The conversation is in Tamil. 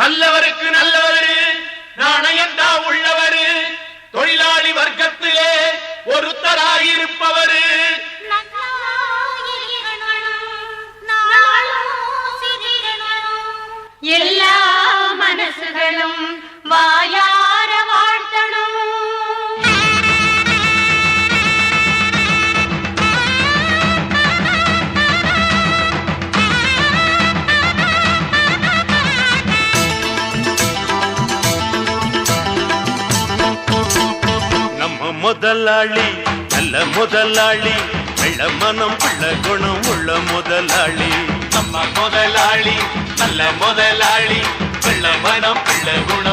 நல்லவருக்கு நல்லவரு நாணயந்தா உள்ளவர் தொழிலாளி வர்க்கத்திலே ஒருத்தராயிருப்பவர். எல்லா மனசுகளும் வா முதலாளி நல்ல முதலாளி. வெள்ள மனம் உள்ள குணம் உள்ள முதலாளி. நம்ம முதலாளி நல்ல முதலாளி. வெள்ள மனம் உள்ள குணம்